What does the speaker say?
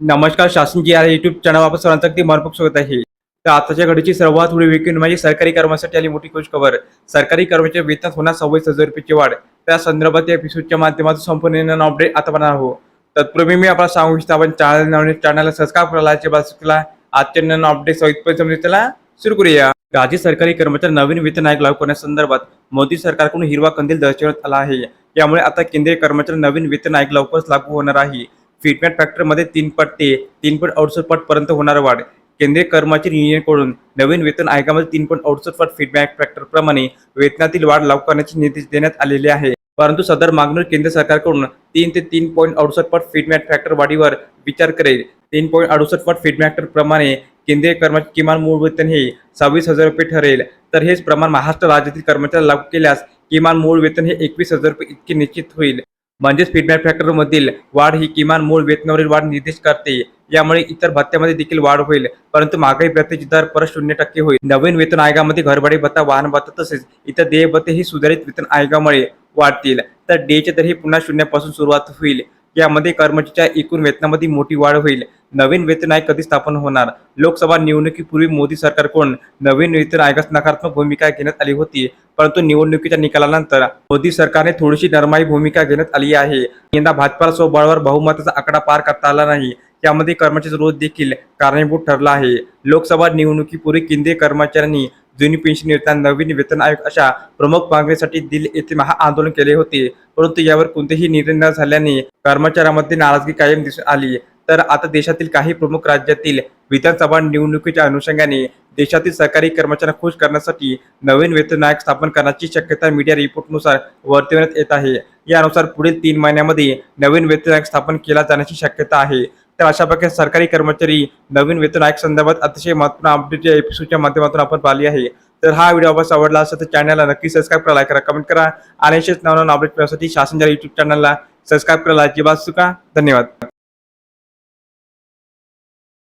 नमस्कार शासन जी या युट्यूब चॅनल सर्वांचं अगदी मनपूर्वक स्वागत आहे. तर आताच्या घडीची सर्वात थोडी विकून म्हणजे सरकारी कर्मचाऱ्यांसाठी आली मोठी खुश खबर. सरकारी कर्मचारी वेतनात होणार सव्वीस हजार रुपयाची वाढ. त्या संदर्भात या एपिसोडच्या माध्यमातून संपूर्ण अपडेट आता बनणार आहोत. तत्पूर्वी मी आपला सांगू इच्छितो आपण चॅनल नवीन चॅनलला सबस्क्राईब करायला बाजूला आजच्या नवीन अपडेट सहित त्याला सुरू करूया. राज्य सरकारी कर्मचारी नवीन वेतन आयोग लागू करण्यासंदर्भात मोदी सरकारकडून हिरवा कंदील दर्शवण्यात आला आहे. यामुळे आता केंद्रीय कर्मचारी नवीन वेतन आयोग लवकरच लागू होणार आहे. फिटमेट फॅक्टरमध्ये तीन पट ते तीन पट अडुसष्ट पट पर्यंत होणार वाढ. केंद्रीय कर्मचारी युनियनकडून नवीन वेतन आयोगामध्ये तीन पॉईंट अडुसष्ट पट फीडबॅक फॅक्टरप्रमाणे वेतनातील वाढ लागू करण्याचे निर्देश देण्यात आलेले आहे. परंतु सदर मागणीवर केंद्र सरकारकडून तीन ते तीन पॉईंट अडुसष्ट पट फीडबॅक फॅक्टर वाढीवर विचार करेल. तीन पॉईंट अडुसष्ट पट फीडबॅक प्रमाणे केंद्रीय कर्मचारी किमान मूळ वेतन हे सव्वीस हजार रुपये ठरेल. तर हेच प्रमाण महाराष्ट्र राज्यातील कर्मचाऱ्याला लागू केल्यास किमान मूळ वेतन हे एकवीस हजार रुपये इतके निश्चित होईल. म्हणजेच फीडबॅक फॅक्टरमधील वाढ ही किमान मूळ वेतनावरील वाढ निर्देश करते. यामुळे इतर भत्त्यामध्ये देखील वाढ होईल. परंतु महागाई भत्त्याची दर परत शून्य टक्के होईल. नवीन वेतन आयोगामध्ये घरभाडे भत्ता वाहन भत्ता तसेच इतर देय भत्ते ही सुधारित वेतन आयोगामुळे वाढतील. तर डेचे दर ही पुन्हा शून्यापासून सुरुवात होईल. यामध्ये कर्मचाऱ्याच्या एकूण वेतनामध्ये मोठी वाढ होईल. नवीन वेतन आयोग कधी स्थापन होणार? लोकसभा निवडणुकीपूर्वी मोदी सरकारकडून नवीन वेतन आयोगास नकारात्मक भूमिका घेण्यात आली होती. परंतु निवडणुकीच्या निकालानंतर मोदी सरकारने थोडीशी नरमाई भूमिका घेण्यात आली आहे. यंदा भाजपाला स्वबळावर बहुमताचा आकडा पार करता आला नाही. यामध्ये कर्मचारी रोज देखील कारणीभूत ठरला आहे. लोकसभा निवडणुकीपूर्वी केंद्रीय कर्मचाऱ्यांनी जुनी पेन्शन योजना नवीन वेतन आयोग अशा प्रमुख मागणीसाठी दिल्ली येथे महा आंदोलन केले होते. परंतु यावर कोणतेही निर्णय न झाल्याने कर्मचाऱ्यांमध्ये नाराजगी कायम दिसून आली. तर आता देशातील काही प्रमुख राज्यातील विधानसभा निवडणुकीच्या अनुषंगाने देशातील सरकारी कर्मचाऱ्यांना खुश करण्यासाठी नवीन वेतन आयोग स्थापन करण्याची शक्यता मीडिया रिपोर्टनुसार वर्तवण्यात येत आहे. यानुसार पुढील तीन महिन्यामध्ये नवीन वेतन आयोग स्थापन केला जाण्याची शक्यता आहे. तर अशा प्रकारे सरकारी कर्मचारी नवीन वेतन आयोग संदर्भात अतिशय महत्त्वपूर्ण अपडेट या एपिसोडच्या माध्यमातून आपण पाहिली आहे. तर हा व्हिडिओ आपण आवडला असेल तर चॅनलला नक्की सबस्क्राईब करा लाईक करा कमेंट करा. आणि असेच नवनवीन अपडेट मिळण्यासाठी शासनच्या युट्यूब चॅनलला सबस्क्राईब करायला अजिबात चुका धन्यवाद.